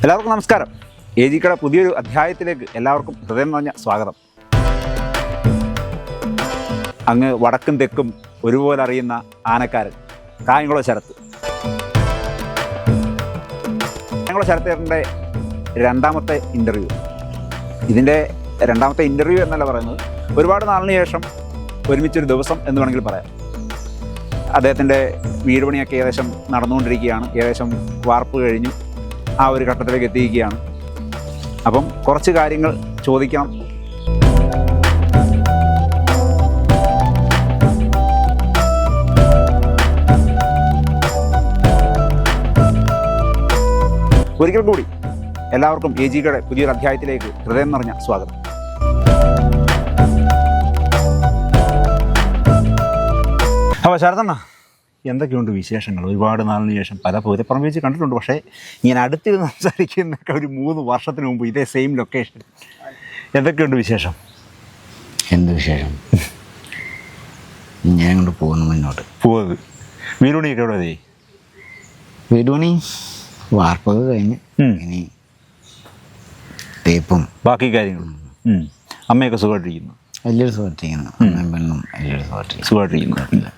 എല്ലാവർക്കും നമസ്കാരം. എ ജിക്കട പുതിയൊരു അധ്യായത്തിലേക്ക് എല്ലാവർക്കും ഹൃദയം നിറഞ്ഞ സ്വാഗതം. അങ്ങ് വടക്കും തെക്കും ഒരുപോലെ അറിയുന്ന ആനക്കാരൻ കായംകുളം ശരത്ത്. കായംകുളം ശരത്തേട്ടന്റെ രണ്ടാമത്തെ ഇന്റർവ്യൂ ഇതിന്റെ രണ്ടാമത്തെ ഇന്റർവ്യൂ എന്നല്ല പറയുന്നത് ഒരുപാട് നാളിന് ശേഷം ഒരുമിച്ചൊരു ദിവസം എന്ന് വേണമെങ്കിൽ പറയാം. അദ്ദേഹത്തിന്റെ വീട് പണിയൊക്കെ ഏകദേശം നടന്നുകൊണ്ടിരിക്കുകയാണ്. ഏകദേശം വാർപ്പ് കഴിഞ്ഞു. ആ ഒരു ഘട്ടത്തിലേക്ക് എത്തിയിരിക്കുകയാണ്. അപ്പം കുറച്ച് കാര്യങ്ങൾ ചോദിക്കണം ഒരിക്കൽ കൂടി എല്ലാവർക്കും എ ജിയുടെ പുതിയൊരു അധ്യായത്തിലേക്ക് ഹൃദയം നിറഞ്ഞ സ്വാഗതം. അപ്പോൾ ശരതണ്ണ എന്തൊക്കെയുണ്ട് വിശേഷങ്ങൾ? ഒരുപാട് നാളിന് ശേഷം പല പൂരപ്പുറം വെച്ച് കണ്ടിട്ടുണ്ട്. പക്ഷേ ഞാൻ അടുത്തിരുന്ന് സംസാരിക്കുന്നൊക്കെ ഒരു മൂന്ന് വർഷത്തിന് മുമ്പ് ഇതേ സെയിം ലൊക്കേഷൻ എന്തൊക്കെയുണ്ട് വിശേഷം? എന്ത് വിശേഷം? ഞാൻ കൊണ്ട് പോകുന്നു മുന്നോട്ട്. പോകുന്നത് വീടുപണിയൊക്കെ എവിടെ എത്തി വാർപ്പ് വാർപ്പൊക്കെ കഴിഞ്ഞ് ഇനി തേപ്പും. ബാക്കി കാര്യങ്ങളും. അമ്മയൊക്കെ സുഖമായിട്ടിരിക്കുന്നു. വലിയൊരു സുഖമായിട്ടിരിക്കുന്നു. അമ്മയും പെണ്ണും വലിയൊരു സുഖമായിട്ടിരിക്കുന്നു. സുഖമായിട്ടിരിക്കുന്നു.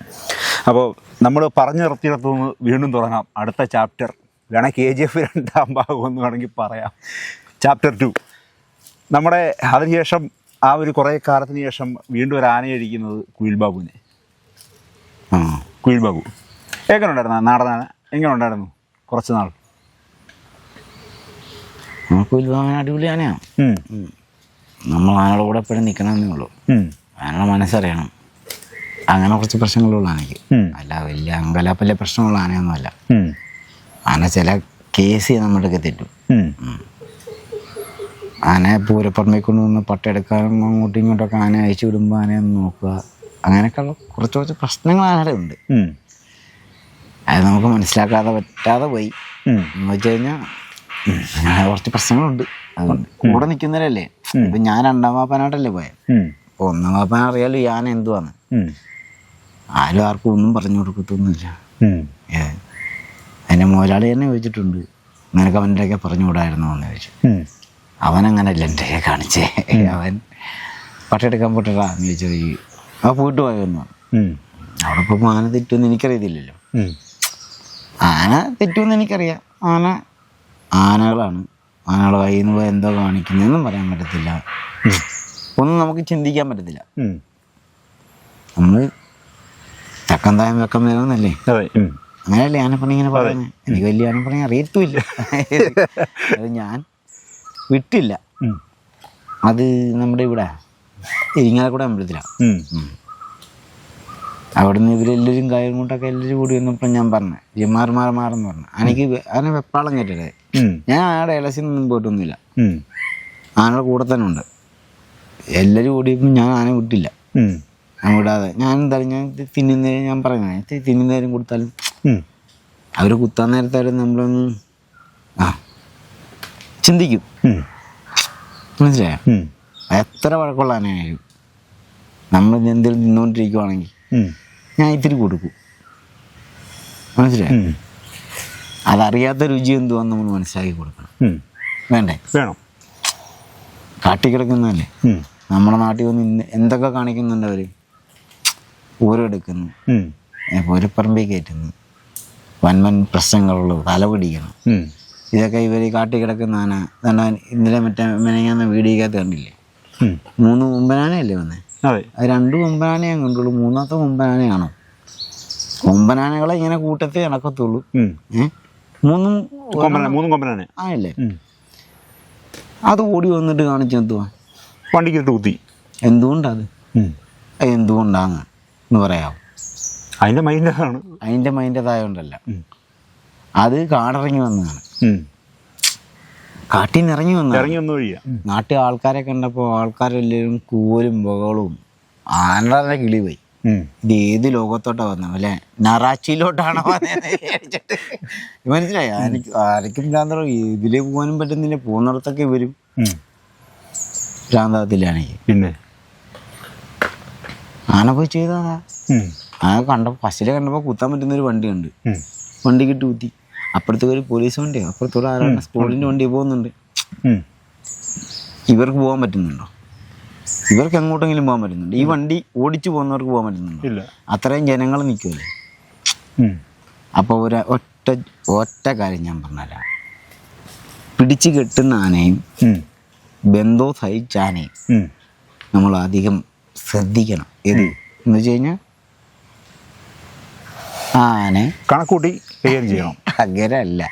അപ്പോൾ നമ്മൾ പറഞ്ഞു നിർത്തിയിടത്തുനിന്ന് വീണ്ടും തുടങ്ങാം. അടുത്ത ചാപ്റ്റർ വേണേൽ കെ ജി എഫ് രണ്ടാം ഭാഗം എന്ന് വേണമെങ്കിൽ പറയാം. ചാപ്റ്റർ ടു നമ്മുടെ അതിനുശേഷം ആ ഒരു കുറേ കാലത്തിന് ശേഷം വീണ്ടും ഒരു ആനയടിക്കുന്നത് കുയിൽബാബുവിനെ ആ കുയിൽബാബു എങ്ങനെ ഉണ്ടായിരുന്നു നാടനാന എങ്ങനെ ഉണ്ടായിരുന്നു കുറച്ച് നാൾ. കുയിൽബാബുവിനെ അടിപൊളി ആനയാണ്. നമ്മൾ ആനയുടെ കൂടെ എപ്പോഴും നിൽക്കണമെന്നേ ഉള്ളൂ. ആനയുടെ മനസ്സറിയണം. അങ്ങനെ കുറച്ച് പ്രശ്നങ്ങളുള്ളൂ ആനയ്ക്ക് അല്ല വലിയ അങ്കലാപ്പല്ല പ്രശ്നമുള്ള ആനയൊന്നും അല്ല ആന ചില കേസ് നമ്മുടെയൊക്കെ തെറ്റും. ഉം. ആനയെ പൂരപ്പുറമേക്ക് കൊണ്ടുവന്ന് പട്ടെടുക്കാനും അങ്ങോട്ടും ഇങ്ങോട്ടൊക്കെ ആന അയച്ചു വിടുമ്പോൾ ആനയെ ഒന്ന് നോക്കുക. അങ്ങനെയൊക്കെയുള്ള കുറച്ച് കുറച്ച് പ്രശ്നങ്ങൾ ആനയുടെ ഉണ്ട്. അത് നമുക്ക് മനസ്സിലാക്കാതെ പറ്റാതെ പോയി. എന്ന് വെച്ച് കഴിഞ്ഞാൽ അങ്ങനെ കുറച്ച് പ്രശ്നങ്ങളുണ്ട്. അതുകൊണ്ട് കൂടെ നിൽക്കുന്നവരല്ലേ? ഇപ്പം ഞാൻ രണ്ടാം വാപ്പനായിട്ടല്ലേ പോയത് അപ്പോൾ ഒന്നാം വാപ്പന അറിയാലോ ഈ ആന എന്തുവാന്ന്. ആരും ആർക്കും ഒന്നും പറഞ്ഞു കൊടുക്കത്തൊന്നുമില്ല. എന്നെ മുതലാളി തന്നെ ചോദിച്ചിട്ടുണ്ട്. നിനക്ക് അവന്റെയൊക്കെ പറഞ്ഞു വിടായിരുന്നു എന്ന് ചോദിച്ചു. അവൻ അങ്ങനല്ല എന്റെ കാണിച്ചേ. അവൻ പട്ടെടുക്കാൻ പൊട്ടടാ എന്ന് ചോദിച്ചു ഈ ആ പോയിട്ട് പോയെന്നു. അവിടെ ഇപ്പോൾ ആന തെറ്റുമെന്ന് എനിക്കറിയത്തില്ലല്ലോ. ആന തെറ്റുമെന്ന് എനിക്കറിയാം. ആന ആനകളാണ്. ആനകളെ കയ്യിൽ നിന്ന് പോയി എന്തോ കാണിക്കുന്നതെന്നും പറയാൻ പറ്റത്തില്ല. ഒന്നും നമുക്ക് ചിന്തിക്കാൻ പറ്റത്തില്ല. നമ്മൾ തക്കം തായം വെക്കം വരുമെന്നല്ലേ അതെ. അങ്ങനെയല്ലേ ആനപ്പണി ഇങ്ങനെ പറയുന്നത് എനിക്ക് വലിയ ആനപ്പണി അറിയത്തുമില്ല. അത് ഞാൻ വിട്ടില്ല. അത് നമ്മുടെ ഇവിടെ ഇരിങ്ങാലക്കൂടെ അമ്പലത്തിലാണ്. അവിടുന്ന് ഇവരെല്ലാവരും കയറും കൊണ്ടൊക്കെ എല്ലാവരും കൂടി വന്നപ്പോൾ ഞാൻ പറഞ്ഞു. ജിമാർ മാറി മാറെന്ന് പറഞ്ഞു. എനിക്ക് അതിനെ ആന വെപ്പാളം കേട്ടത് ഞാൻ ആടെ ഇലസിനൊന്നും പോയിട്ടൊന്നുമില്ല. ആനയുടെ കൂടെ തന്നെ ഉണ്ട്. എല്ലാവരും കൂടിയപ്പോൾ ഞാൻ ആന വിട്ടില്ല. ഞാൻ വിടാതെ ഞാൻ എന്തായാലും ഞാൻ തിന്നുന്നേരം ഞാൻ പറയുന്നത് തിന്നുന്നേരം കൊടുത്താലും. അവർ കുത്താൻ നേരത്തായാലും നമ്മളൊന്ന് ആ ചിന്തിക്കും. മനസ്സിലായോ. എത്ര വഴക്കുള്ള ആനയായാലും നമ്മൾ എന്തെങ്കിലും തിന്നുകൊണ്ടിരിക്കുവാണെങ്കിൽ ഉം. ഞാൻ ഇത്തിരി കൊടുക്കും മനസ്സിലായോ. അതറിയാത്ത രുചി എന്തുവാന്ന് നമ്മൾ മനസ്സിലാക്കി കൊടുക്കണം. വേണ്ടേ വേണം കാട്ടിക്കിടക്കുന്നതല്ലേ. നമ്മുടെ നാട്ടിൽ വന്ന് എന്തൊക്കെ കാണിക്കുന്നുണ്ട് അവർ ഊരെടുക്കുന്നു. പൂരപ്പറമ്പിൽ കയറ്റുന്നു. വൻവൻ പ്രശ്നങ്ങളുള്ളൂ തല പിടിക്കണം. ഉം. ഇതൊക്കെ ഇവർ കാട്ടി കിടക്കുന്ന ആന. കാരണം ഇന്നലെ മറ്റേ മെനങ്ങാന്ന വീടിക്കകത്ത് കണ്ടില്ലേ. മൂന്ന് കൊമ്പനാനയല്ലേ വന്നേ? അതെ. രണ്ട് കൊമ്പനാനയെ കണ്ടുള്ളൂ. മൂന്നാമത്തെ കൊമ്പനാനയാണോ കൊമ്പനാനകളെ ഇങ്ങനെ കൂട്ടത്തെ നടക്കത്തുള്ളൂ. മൂന്നും മൂന്നും കൊമ്പനാന. ആയല്ലേ. അത് ഓടി വന്നിട്ട് കാണിച്ചു എന്തുവാ? വണ്ടിക്കിട്ട് കുത്തി. എന്തുകൊണ്ടത്? ഉം. അത് എന്തുകൊണ്ടാണ്? എന്ന് പറയാം. അതിന്റെ മൈൻഡാണ്. അതിന്റെ മൈൻഡതായോണ്ടല്ല. കൊണ്ടല്ല അത് കാടിറങ്ങി വന്നതാണ്. കാട്ടിൽ നിന്ന് ഇറങ്ങി വന്നു ഇറങ്ങി വന്നു വഴിയാ. നാട്ടിൽ ആൾക്കാരെ കണ്ടപ്പോൾ ആൾക്കാരെല്ലാവരും കൂലും ബഹളവും ആനയുടെ കിളി പോയി. ഇത് ഏത് ലോകത്തോട്ടാ വന്നത് അല്ലെ? നറാച്ചിയിലോട്ടാണോ മനസ്സിലായി? ആനയ്ക്ക് ആരയ്ക്കും ഭ്രാന്തറോ ഇതിലേ പോകാനും പറ്റുന്നില്ല. പോകുന്നിടത്തൊക്കെ വരും. ഭ്രാന്തകത്തില്ല പിന്നെ? ആന പോയി ചെയ്തതാ. അങ്ങനെ ആന കണ്ടപ്പോൾ ഫസ്റ്റിലെ കണ്ടപ്പോൾ കുത്താൻ പറ്റുന്ന ഒരു വണ്ടി ഉണ്ട് വണ്ടിക്ക് വണ്ടി കിട്ടി കുത്തി അപ്പുറത്തേക്ക് ഒരു പോലീസ് വണ്ടിയോ. അപ്പുറത്തോടെ ആരാണ് സ്കൂളിന്റെ വണ്ടി പോകുന്നുണ്ട്. ഇവർക്ക് പോകാൻ പറ്റുന്നുണ്ടോ? ഇവർക്ക് എങ്ങോട്ടെങ്കിലും പോകാൻ പറ്റുന്നുണ്ട്? ഈ വണ്ടി ഓടിച്ചു പോകുന്നവർക്ക് പോകാൻ പറ്റുന്നുണ്ടോ? അത്രയും ജനങ്ങൾ നിൽക്കുമല്ലേ അപ്പൊ അപ്പോൾ ഒരു ഒറ്റ ഒറ്റ കാര്യം ഞാൻ പറഞ്ഞുതരാം. പിടിച്ചു കെട്ടുന്ന ആനയും ബന്ധോ സഹിച്ച ആനയും. നമ്മൾ അധികം ശ്രദ്ധിക്കണം. ഇത് എന്ന് വെച്ച് കഴിഞ്ഞാൽ ആനെ കണക്കൂട്ടി കൈകാര്യം ചെയ്യണം. അങ്ങനെ അല്ല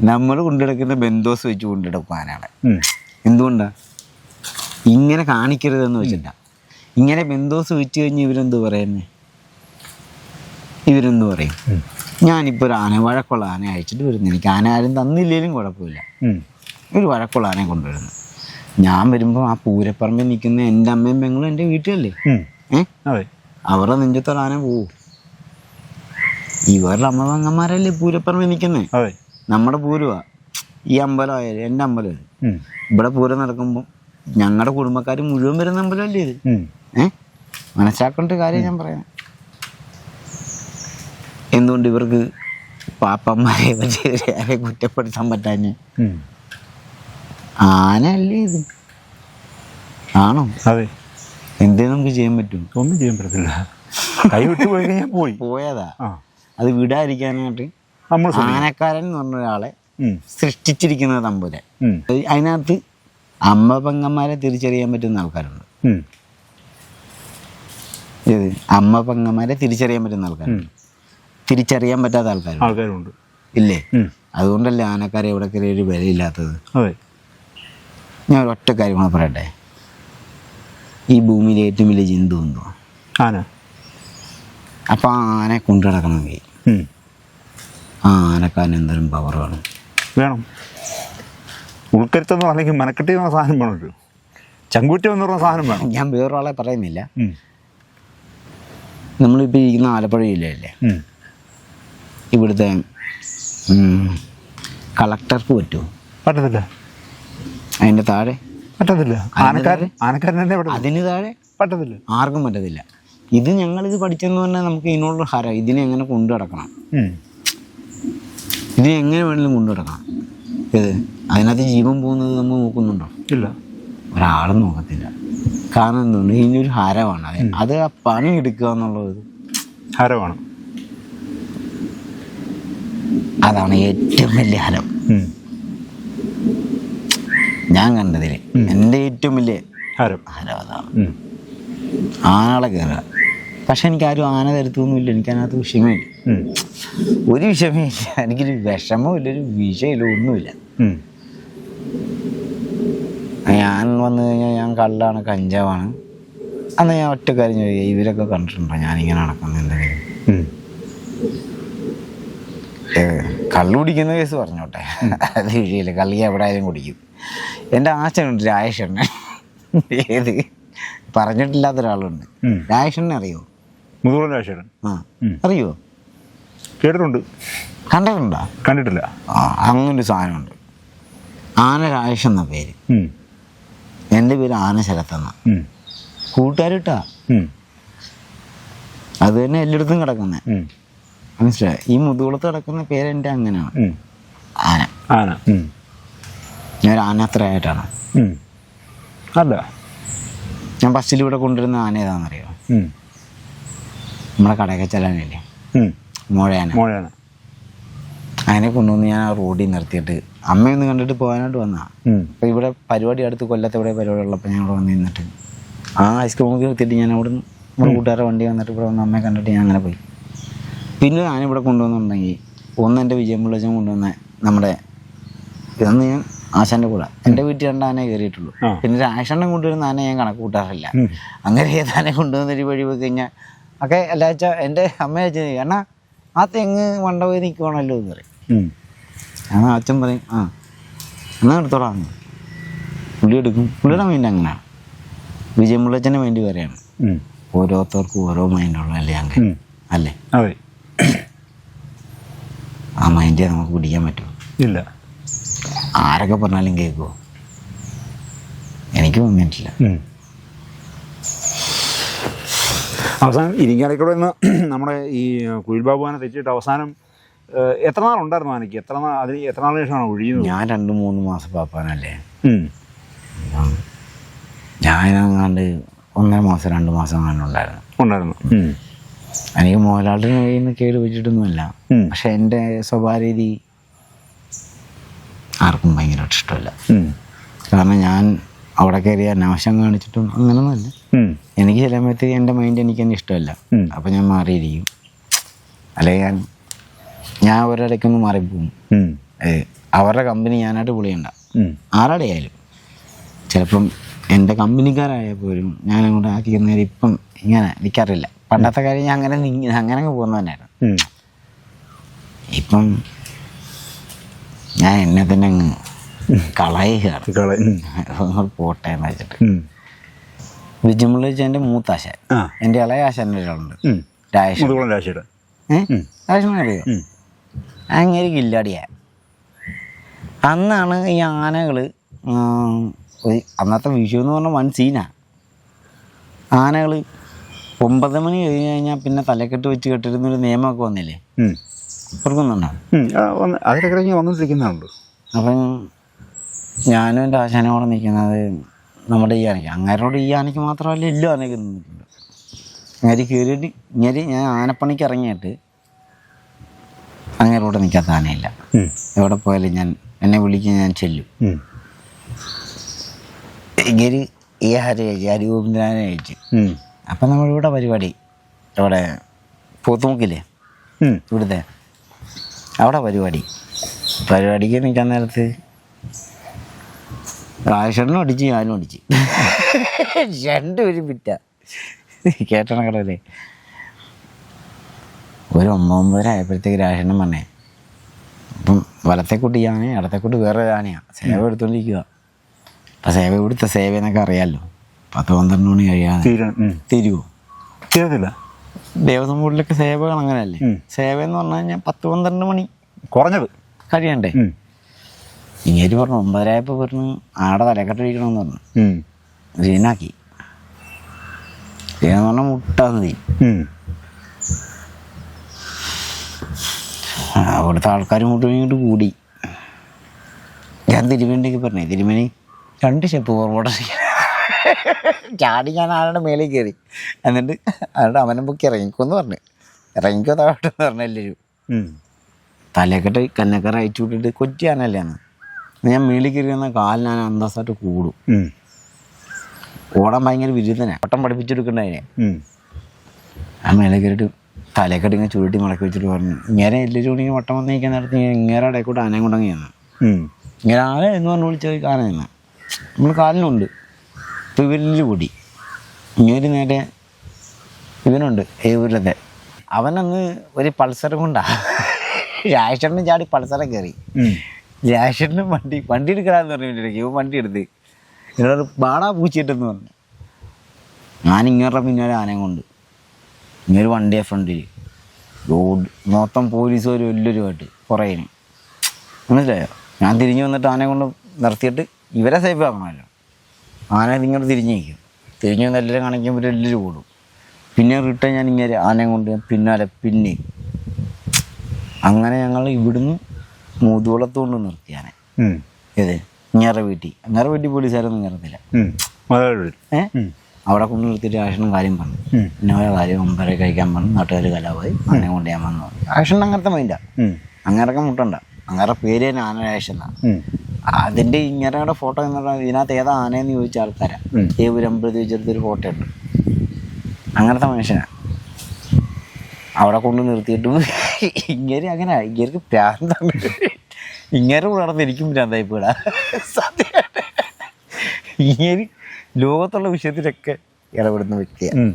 നമ്മൾ കൊണ്ടുനടക്കുന്ന ബന്ധോസ് വെച്ച് കൊണ്ടുനടക്കും ആനകളെ. ഉം. എന്തുകൊണ്ടാ? ഇങ്ങനെ കാണിക്കരുതെന്ന് വെച്ചിട്ടാ. ഇങ്ങനെ ബന്ധോസ് വെച്ച് കഴിഞ്ഞ് ഇവരെന്ത് പറയുന്നേ? ഇവരെന്ത് പറയും. ഞാനിപ്പോൾ ഒരു ആന വഴക്കുള്ള ആന അയച്ചിട്ട് വരുന്നു. എനിക്ക് ആന ആരും തന്നില്ലേലും കുഴപ്പമില്ല. ഒരു വഴക്കുള്ള ആനയെ കൊണ്ടുവരുന്നു. ഞാൻ വരുമ്പോൾ ആ പൂരപ്പറമ്പിൽ നിൽക്കുന്ന എന്റെ അമ്മയും പെങ്ങളും എന്റെ വീട്ടിലല്ലേ? അവരുടെ നെഞ്ചത്തോടെ ആന പോവും. ഇവരുടെ അമ്മ പെങ്ങന്മാരല്ലേ പൂരപ്പറമ്പിൽ നിൽക്കുന്നേ? നമ്മുടെ പൂരുവാ. ഈ അമ്പലമായാലും എന്റെ അമ്പലം ഇവിടെ പൂരം നടക്കുമ്പോൾ ഞങ്ങളുടെ കുടുംബക്കാർ മുഴുവൻ വരുന്ന അമ്പലമല്ലേ ഇത്? ഏഹ് കാര്യം ഞാൻ പറയാം. എന്തുകൊണ്ട് ഇവർക്ക് പാപ്പന്മാരെ ആരെ കുറ്റപ്പെടുത്താൻ പറ്റാഞ്ഞ്? ഉം. ആനയല്ലേ ഇത്? ആണോ? അതെ. എന്തേ നമുക്ക് ചെയ്യാൻ പറ്റും? ഒന്നും ചെയ്യാൻ പറ്റത്തില്ല. കൈ വിട്ടു പോയി കഴിഞ്ഞാൽ പോയി. പോയതാ. ആ. അത് വിടാതിരിക്കാനായിട്ട് നമ്മൾ ശ്രദ്ധിക്കണം. ആനക്കാരൻ എന്ന് പറഞ്ഞ ഒരാളെ ഉം. സൃഷ്ടിച്ചിരിക്കുന്നത് തമ്പുരാൻ. ഉം. അതിനകത്ത് അമ്മ പെങ്ങന്മാരെ തിരിച്ചറിയാൻ പറ്റുന്ന ആൾക്കാരുണ്ട്. ഉം. ഏത്? അമ്മ പെങ്ങന്മാരെ തിരിച്ചറിയാൻ പറ്റുന്ന ആൾക്കാരുണ്ട്. തിരിച്ചറിയാൻ പറ്റാത്ത ആൾക്കാരുണ്ട്. ആൾക്കാരുണ്ട്. ഇല്ലേ? ഉം. അതുകൊണ്ടല്ലേ ആനക്കാരെ എവിടെ കയറി ഒരു വിലയില്ലാത്തത്? അതെ. ഞാൻ ഒരൊറ്റ കാര്യം കൂടെ പറയട്ടെ? ഈ ഭൂമിയിലെ ഏറ്റവും വലിയ ജന്തു എന്തോ ആന. അപ്പം ആനയെ കൊണ്ടു നടക്കണമെങ്കിൽ ആ ആനക്കാരൻ എന്തോരം പവർ വേണം. വേണം. ഉൾക്കരുത്തെന്ന് പറഞ്ഞെങ്കിൽ മനക്കെട്ടി എന്ന സാധനം വേണമല്ലോ ചങ്കൂറ്റം എന്ന് പറഞ്ഞ സാധനം വേണം. ഞാൻ വേറൊരാളെ പറയുന്നില്ല. നമ്മളിപ്പോൾ ഇരിക്കുന്ന ആലപ്പുഴ ജില്ലയല്ലേ. ഇവിടുത്തെ കളക്ടർക്ക് പറ്റുമോ പറ്റത്തില്ല. അതിന്റെ താഴെ. പറ്റത്തില്ല. ആനക്കാരൻ ആനക്കാരൻ തന്നെ അതിന് താഴെ? പറ്റത്തില്ല. ആർക്കും പറ്റത്തില്ല. ഇത് ഞങ്ങളിത് പഠിച്ചെന്ന് പറഞ്ഞാൽ നമുക്ക് ഇതിനോട് ഹര ഇതിനെ എങ്ങനെ കൊണ്ടു നടക്കണം. ഇതിനെ എങ്ങനെ വേണമെങ്കിലും കൊണ്ടു നടക്കണം? ഇത് അതിനകത്ത് ജീവൻ പോകുന്നത് നമ്മൾ നോക്കുന്നുണ്ടോ? ഇല്ല. ഒരാളും നോക്കത്തില്ല. കാരണം എന്തുകൊണ്ട്? ഇതിനൊരു ഹരമാണ്. അത്. അത് ആ പണി എടുക്കുക എന്നുള്ളത്. ഹരമാണ്. അതാണ് ഏറ്റവും വലിയ ഹരം. ഞാൻ കണ്ടതിൽ എന്റെ ഏറ്റവും വലിയ ഹരം അതാണ്. ആനകളെ കയറുക പക്ഷെ എനിക്ക് ആരും ആന തരുത്തൊന്നുമില്ല. എനിക്ക് അതിനകത്ത് വിഷമമില്ല ഒരു വിഷമമില്ല. എനിക്കൊരു വിഷമമില്ല. ഒരു വിഷയമില്ല. ഒന്നുമില്ല. ഞാൻ വന്നു കഴിഞ്ഞാൽ ഞാൻ കള്ളാണ് കഞ്ചാവാണ്. അന്ന് ഞാൻ ഒറ്റ കാര്യം ചോദിക്കുക. ഇവരൊക്കെ കണ്ടിട്ടുണ്ടോ? ഞാനിങ്ങനെ നടക്കുന്ന എന്തെങ്കിലും ഉം. ഏ, കള്ള് കുടിക്കുന്ന കേസ് പറഞ്ഞോട്ടെ. അത് വിഷയമില്ല കള്ളി എവിടെ ആയാലും കുടിക്കും. എന്റെ ആശനുണ്ട് രാജേഷണ്ണൻ. ഏത്? പറഞ്ഞിട്ടില്ലാത്ത ഒരാളുണ്ട്. രാജേഷണ്ണൻ അറിയോ? മുതുകുളം രാജേശ്വരൻ ആ. അറിയോ? കേട്ടിട്ടുണ്ട്. കണ്ടിട്ടുണ്ടോ? കണ്ടിട്ടില്ല. ആ അങ്ങനൊരു സാധനമുണ്ട്. ആന രാജേഷ് എന്ന പേര്. എന്റെ പേര് ആന ശരത്തെന്ന. കൂട്ടുകാരിട്ടാ. അത് തന്നെ എല്ലായിടത്തും കിടക്കുന്നത് ഉം. മനസ്സിലായി? ഈ മുതുകുളത്ത് കിടക്കുന്ന പേര് എന്റെ അങ്ങനെയാണ്. ആന. ആന. ഞാൻ ഒരു ആനത്രയായിട്ടാണ്. അല്ല. ഞാൻ ബസ്സിലൂടെ കൊണ്ടുവരുന്ന ആന ഏതാണെന്നറിയോ? നമ്മളെ കടയൊക്കെ ചെല്ലാനല്ലേ? മുഴയാന. അതിനെ കൊണ്ടുവന്ന് ഞാൻ ആ റോഡിൽ നിർത്തിയിട്ട് അമ്മയൊന്ന് കണ്ടിട്ട് പോകാനായിട്ട് വന്നാ. അപ്പൊ ഇവിടെ പരിപാടി അടുത്ത് കൊല്ലത്ത് ഇവിടെ പരിപാടി ഉള്ളപ്പോൾ ഞാൻ ഇവിടെ വന്ന് നിന്നിട്ട് ആ ഐസ്ക്രീം നിർത്തിയിട്ട് ഞാൻ അവിടെ നിന്ന് നമ്മുടെ കൂട്ടുകാരുടെ വണ്ടി വന്നിട്ട് ഇവിടെ വന്ന് അമ്മയെ കണ്ടിട്ട് ഞാൻ അങ്ങനെ പോയി. പിന്നെ ഞാൻ ഇവിടെ കൊണ്ടുവന്നിട്ടുണ്ടെങ്കിൽ ഒന്ന് എന്റെ വിജയം പിള്ളച്ചൻ കൊണ്ടുവന്ന നമ്മുടെ ഇതൊന്ന് ഞാൻ ആശാന്റെ കൂടെ. എന്റെ വീട്ടിൽ രണ്ട് ആനയെ കയറിയിട്ടുള്ളൂ. പിന്നെ ആശാന്റെ കൊണ്ടുവരുന്ന ആന ഞാൻ കണക്ക് കൂട്ടാറില്ല. അങ്ങനെ ഏതാനെ കൊണ്ടുവന്നൊരു വഴി പോയി കഴിഞ്ഞാൽ ഒക്കെ എല്ലാച്ച എന്റെ അമ്മ വെച്ച് എന്നാ ആ തെങ്ങ് വണ്ട പോയി നിൽക്കുവാണല്ലോ എന്ന് പറയും. ഞാൻ എന്നാൽ അച്ഛൻ പറയും ആ എന്നാ എടുത്തോളാം. പുള്ളി എടുക്കും. പുള്ളിയുടെ മൈൻഡ് അങ്ങനെയാണ് വിജയൻ പിള്ളച്ചന്റെ മൈൻഡ് വേറെയാണ്. ഓരോരുത്തർക്കും ഓരോ മൈൻഡുള്ള അല്ലേ അങ്ങനെ അല്ലേ? അതെ. ആ മൈൻഡേ നമുക്ക് പിടിക്കാൻ പറ്റുമോ? ഇല്ല. ആരൊക്കെ പറഞ്ഞാലും കേൾക്കുമോ എനിക്ക് തോന്നിയിട്ടില്ല. അവസാനം ഇരിങ്ങാലക്കൂടെ നിന്ന് നമ്മുടെ ഈ കുയിൽ ബാബുവാനെ തെറ്റിയിട്ട് അവസാനം എത്ര നാളുണ്ടായിരുന്നു ആനയ്ക്ക്? എത്ര നാൾ അതിന് എത്ര നാളിന് ശേഷമാണ് ഒഴിയുന്നത്? ഞാൻ രണ്ട് മൂന്ന് മാസം പാപ്പാനല്ലേ. ഞാൻ ഞാനങ്ങാണ്ട് ഒന്നര മാസം രണ്ട് മാസം അങ്ങനെ ഉണ്ടായിരുന്നു. ഉണ്ടായിരുന്നു. എനിക്ക് മോഹൻലാലിന് കയ്യിൽ നിന്ന് കേട് വെച്ചിട്ടൊന്നുമില്ല പക്ഷെ എന്റെ സ്വഭാവ രീതി ആർക്കും ഭയങ്കരമായിട്ട് ഇഷ്ടമല്ല. കാരണം ഞാൻ അവിടെ കയറി അനാവശ്യം കാണിച്ചിട്ടും അങ്ങനൊന്നുമല്ല. എനിക്ക് ചില സമയത്ത് എന്റെ മൈൻഡ് എനിക്ക് തന്നെ ഇഷ്ടമല്ല അപ്പൊ ഞാൻ മാറിയിരിക്കും. അല്ലെങ്കിൽ ഞാൻ ഞാൻ ഒരിടയ്ക്കൊന്ന് മാറിപ്പോകും. അവരുടെ കമ്പനി ഞാനായിട്ട് പൊളിയണ്ട. ആരുടെ ആയാലും. ചിലപ്പം എന്റെ കമ്പനിക്കാരായ പോലും ഞാൻ അങ്ങോട്ട് ആക്കി നേരം ഇപ്പം ഇങ്ങനെ നിൽക്കാറില്ല പണ്ടത്തെ കാര്യം ഞാൻ അങ്ങനെ അങ്ങനെ അങ്ങ് പോകുന്ന തന്നെയായിരുന്നു ഇപ്പം ഞാൻ എന്നെ തന്നെ അങ്ങ് കളയുകയാണ്. പോട്ടെ എന്ന് വെച്ചിട്ട്. ബിജുമുള്ള വെച്ചാൽ എന്റെ മൂത്താശ എന്റെ ഇളയ ആശാന്റെ ഒരാളുണ്ട്. രാജേഷ്. അറിയോ. അങ്ങനെ കില്ലാടിയ അന്നാണ് ഈ ആനകൾ അന്നത്തെ വിഷു എന്ന് പറഞ്ഞാൽ വൺ സീനാ ആനകൾ ഒമ്പത് മണി കഴിഞ്ഞ് കഴിഞ്ഞാൽ പിന്നെ തലക്കെട്ട് വെച്ച് കെട്ടിരുന്നൊരു നിയമമൊക്കെ വന്നില്ലേ? അതിലൊക്കെ അപ്പം ഞാനും എന്റെ ആശാനോടെ നിൽക്കുന്നത് നമ്മുടെ ഈ ആനയ്ക്ക് അങ്ങേരോട് ഈ ആനയ്ക്ക് മാത്രമല്ല എല്ലാ ആനയ്ക്ക് നിന്നിട്ടുണ്ട്. അങ്ങേര് കയറിയിട്ട് ഇങ്ങനെ ഞാൻ ആനപ്പണിക്ക് ഇറങ്ങിയിട്ട് അങ്ങേരോട് നിൽക്കാത്ത ആനയില്ല. എവിടെ പോയാലും ഞാൻ എന്നെ വിളിക്കാൻ ഞാൻ ചെല്ലും. ഇങ്ങനെ ഈ ഹരി കഴിച്ചു ഹരി ഗോവിന്ദനാനെ കഴിച്ചു. അപ്പം നമ്മളിവിടെ പരിപാടി. ഇവിടെ പൂത്തുമുക്കില്ലേ. ഇവിടുത്തെ. അവിടെ പരിപാടി. പരിപാടിക്ക് നിൽക്കാൻ നേരത്ത് രാജേഷനും അടിച്ച് ഞാനും അടിച്ച്. രണ്ടുപേരും പിറ്റ. കേട്ടണ കടല്ലേ ഒരു ഒമ്പതൊമ്പതര ആയപ്പോഴത്തേക്ക് രാജേഷനും പറഞ്ഞേ അപ്പം വലത്തേക്കൂട്ടി ഇടത്തെ ഇടത്തേക്കൂട്ടി വേറെ ആനയാണ് സേവ എടുത്തോണ്ടിരിക്കുക അപ്പം സേവ ഇവിടുത്തെ സേവനൊക്കെ അറിയാമല്ലോ പത്ത് പന്ത്രണ്ട് മണി കഴിയാതെ. തിരുവോ? തീരത്തില്ല ദേവസ്വം ബോർഡിലൊക്കെ സേവകൾ അങ്ങനെയല്ലേ. സേവ എന്ന് പറഞ്ഞു കഴിഞ്ഞാൽ പത്ത് പന്ത്രണ്ട് മണി കുറഞ്ഞത്. കഴിയണ്ടേ? ഇങ്ങേര് പറഞ്ഞു ഒമ്പതരായപ്പോൾ പറഞ്ഞു ആടെ തലക്കെട്ടിരിക്കണമെന്ന് പറഞ്ഞു. സീനാക്കി സീനെന്ന് പറഞ്ഞാൽ മുട്ടാ മതി. ഉം. അവിടുത്തെ ആൾക്കാർ മുട്ടും കൂടി. ഞാൻ തിരുമേനിക്ക് പറഞ്ഞേ തിരുമേനി രണ്ട് സ്റ്റെപ്പ് പുറകോട്ട് ചാടി ഞാൻ ആളുടെ മേലേക്ക് കയറി. എന്നിട്ട് ആളുടെ അവനെ പൊക്കി ഇറങ്ങിക്കോന്ന് പറഞ്ഞു. ഇറങ്ങിക്കോ താഴോട്ട് പറഞ്ഞ എല്ലാവരും. തലക്കെട്ട് കന്നക്കറ അയച്ചു വിട്ടിട്ട് കൊച്ചിയാനല്ലേ അന്ന് ഞാൻ മേളിൽ കയറി വന്ന കാലിന് ഞാൻ അന്തസ്സായിട്ട് കൂടും. ഓടാൻ ഭയങ്കര വിരുദ്ധനെ. പട്ടം പഠിപ്പിച്ചെടുക്കണ്ട അതിനെ ആ മേലെ കയറിയിട്ട് തലക്കെട്ട് ഇങ്ങനെ ചുരുട്ടി മടക്കി വെച്ചിട്ട് പറഞ്ഞു. ഇങ്ങനെ എല്ലാവരും കൂടി ഇങ്ങനെ വട്ടം വന്നിരിക്കാൻ നടത്തി ഇങ്ങനെ ഇങ്ങനെ ഇടയ്ക്കൂട്ട് ആനയും കൊണ്ടങ്ങി ചെന്ന്. ഇങ്ങനെ ആന എന്ന് പറഞ്ഞു വിളിച്ച ആന നിന്ന്. നമ്മൾ കാലിനുണ്ട്. ഇവരിൽ കൂടി ഇങ്ങനെ നേരെ ഇവനുണ്ട് ഏവൂരത്തെ. അവനന്ന് ഒരു പൾസർ കൊണ്ടാ. രാജേഷനും ചാടി പൾസറെ കയറി ഉം. വണ്ടി വണ്ടി എടുക്കാന്ന് പറഞ്ഞു ഇവൻ വണ്ടി എടുത്ത് എന്നോട് ബാടാ പൂച്ചിട്ടെന്ന് പറഞ്ഞു. ഞാൻ ഇങ്ങോട്ട് പിന്നാലെ ആനയും കൊണ്ട്. ഇങ്ങനൊരു വണ്ടിയെ ഫ്രണ്ടിൽ റോഡ് മൊത്തം പോലീസ് ഒരു വലിയൊരു വലിയൊരുമായിട്ട് കുറേന്. മനസ്സിലായോ? ഞാൻ തിരിഞ്ഞു വന്നിട്ട് ആനയെ കൊണ്ട് നിർത്തിയിട്ട് ഇവരെ സേഫ് ആക്കണമല്ലോ. ആന ഇങ്ങോട്ട് തിരിഞ്ഞ് നിൽക്കും തിരിഞ്ഞു എല്ലാവരും കാണിക്കുമ്പോൾ എല്ലിൽ കൂടും. പിന്നെ റിട്ടേൺ ഞാൻ ഇങ്ങനെ ആനയും കൊണ്ട് പിന്നാലെ പിന്നെ അങ്ങനെ ഞങ്ങൾ ഇവിടുന്ന് മുതുകുളത്തുകൊണ്ട് നിർത്തി ആനെ. ഇത് ഇങ്ങേറെ വീട്ടിൽ അങ്ങേറെ വീട്ടിൽ. പോലീസുകാരൊന്നും കയറത്തില്ല. അവിടെ കൊണ്ട് നിർത്തിയിട്ട് ആഷനും കാര്യം പറഞ്ഞു. പിന്നെ ഓരോ കാര്യം ഒമ്പരെ കഴിക്കാൻ പറഞ്ഞു. നാട്ടുകാർ കലാപായി ആനയെ കൊണ്ട് ഞാൻ വന്നു. ആഷൻ അങ്ങനത്തെ മൈൻഡാ അങ്ങനെ അങ്ങനൊക്കെ മുട്ടണ്ട. അങ്ങനെ പേര് തന്നെ ആന ആഷൻ എന്നാ ഉം. ഇങ്ങനെയുടെ ഫോട്ടോ എന്ന് പറഞ്ഞാൽ ഇതിനകത്ത് ഏതാ ആനയെന്ന് ചോദിച്ച ആൾക്കാരാ. ഉം. വെച്ചെടുത്ത് ഒരു ഫോട്ടോ ഉണ്ട്. അങ്ങനത്തെ മനുഷ്യനാ. അവിടെ കൊണ്ട് നിർത്തിയിട്ട് ഇങ്ങനെ അങ്ങനെ ഇങ്ങനെ പ്രാന്താണ് ഇങ്ങനെ ഉണർന്നിരിക്കും പ്രാന്തായി പോടാ സത്യമായിട്ട്. ഇങ്ങനെ ലോകത്തുള്ള വിഷയത്തിലൊക്കെ ഇടപെടുന്ന വ്യക്തിയാണ്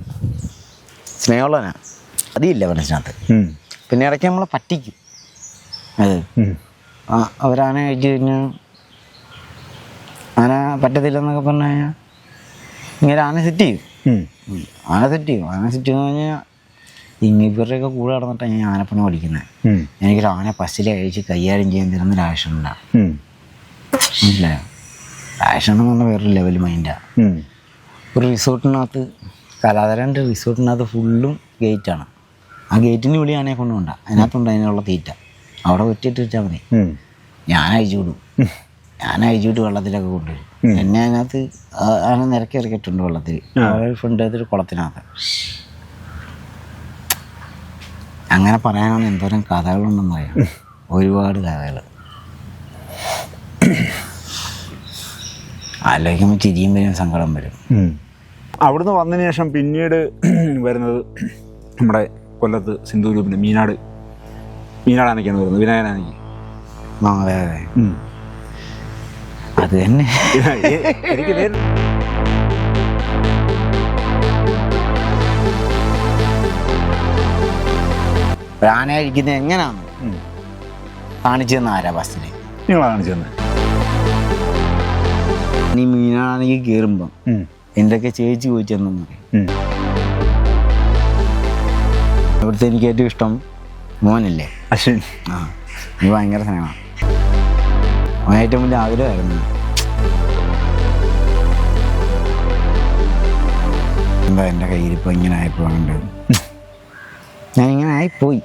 സ്നേഹമുള്ളവനാ. അതില്ല മനസ്സിനകത്ത്. പിന്നെ ഇടയ്ക്ക് നമ്മളെ പറ്റിക്കും. അത്. അവരാന കഴിച്ചു കഴിഞ്ഞാൽ ആന പറ്റത്തില്ലെന്നൊക്കെ പറഞ്ഞു കഴിഞ്ഞാൽ ഇങ്ങനെ ആന സെറ്റ് ചെയ്യും. ആന സെറ്റ് ചെയ്യും. ആന സെറ്റ് എന്ന് കഴിഞ്ഞാൽ ഇവരുടെയൊക്കെ കൂടെ നടന്നിട്ടാണ് ഞാൻ ആനപ്പണി പഠിക്കുന്നത്. എനിക്കൊരു ആന പസ്സിൽ കഴിച്ച് കൈകാര്യം ചെയ്യാൻ തരുന്ന രാഷനുണ്ടാ ഉം. മനസ്സിലായോ? രാഷൻ എന്ന് പറഞ്ഞാൽ വേറൊരു ലെവൽ മൈൻഡാണ്. ഒരു റിസോർട്ടിനകത്ത് കലാതരന്റെ റിസോർട്ടിനകത്ത് ഫുള്ളും ഗേറ്റാണ് ആ ഗേറ്റിന് വിളി ആനയെ കൊണ്ടുപോണ്ട അതിനകത്തുണ്ട് അതിനുള്ള തീറ്റ. അവിടെ ഒറ്റിട്ട് വെച്ചാൽ മതി. ഞാൻ അയച്ചു വിടും. ഞാൻ അഴിച്ചിട്ട് വെള്ളത്തിലൊക്കെ കൊണ്ടുപോയി. എന്നെ അതിനകത്ത് അങ്ങനെ നിരക്കി ഇറക്കിയിട്ടുണ്ട് വെള്ളത്തിൽ. ഫണ്ട് കുളത്തിനകത്ത്. അങ്ങനെ പറയാനാണ് എന്തോരം കഥകളുണ്ടെന്ന് പറയാം ഒരുപാട് കഥകൾ ആലോചിക്കുമ്പോൾ ചിരിയും വരും സങ്കടം വരും. അവിടുന്ന് വന്നതിന് ശേഷം പിന്നീട് വരുന്നത് നമ്മുടെ കൊല്ലത്ത് സിന്ധു ഗ്രൂപ്പിന്റെ മീനാട് മീനാടാനയ്ക്കാണ് വരുന്നത് വിനായനാനയ്ക്ക് ആ, അതെ അതെ. അത് തന്നെ. എനിക്ക് ആന കഴിക്കുന്നത് എങ്ങനെയാണ്. കാണിച്ചു തന്ന ആരാ ബസ്സിനെ നീ മീനാണെങ്കിൽ കയറുമ്പം എന്തൊക്കെ ചേച്ചി ചോദിച്ചെന്നു പറയും ഇവിടുത്തെ എനിക്ക് ഏറ്റവും ഇഷ്ടം മോനല്ലേ? അശ്വിൻ. ആ നീ ഭയങ്കര സ്നേഹമാണ്. ഏറ്റവും വലിയ ആഗ്രഹമായിരുന്നു. എന്താ എന്റെ കയ്യിൽ ഇപ്പോൾ ഇങ്ങനെ ആയിപ്പോണ്ട് ഞാൻ ഇങ്ങനെ ആയിപ്പോയി.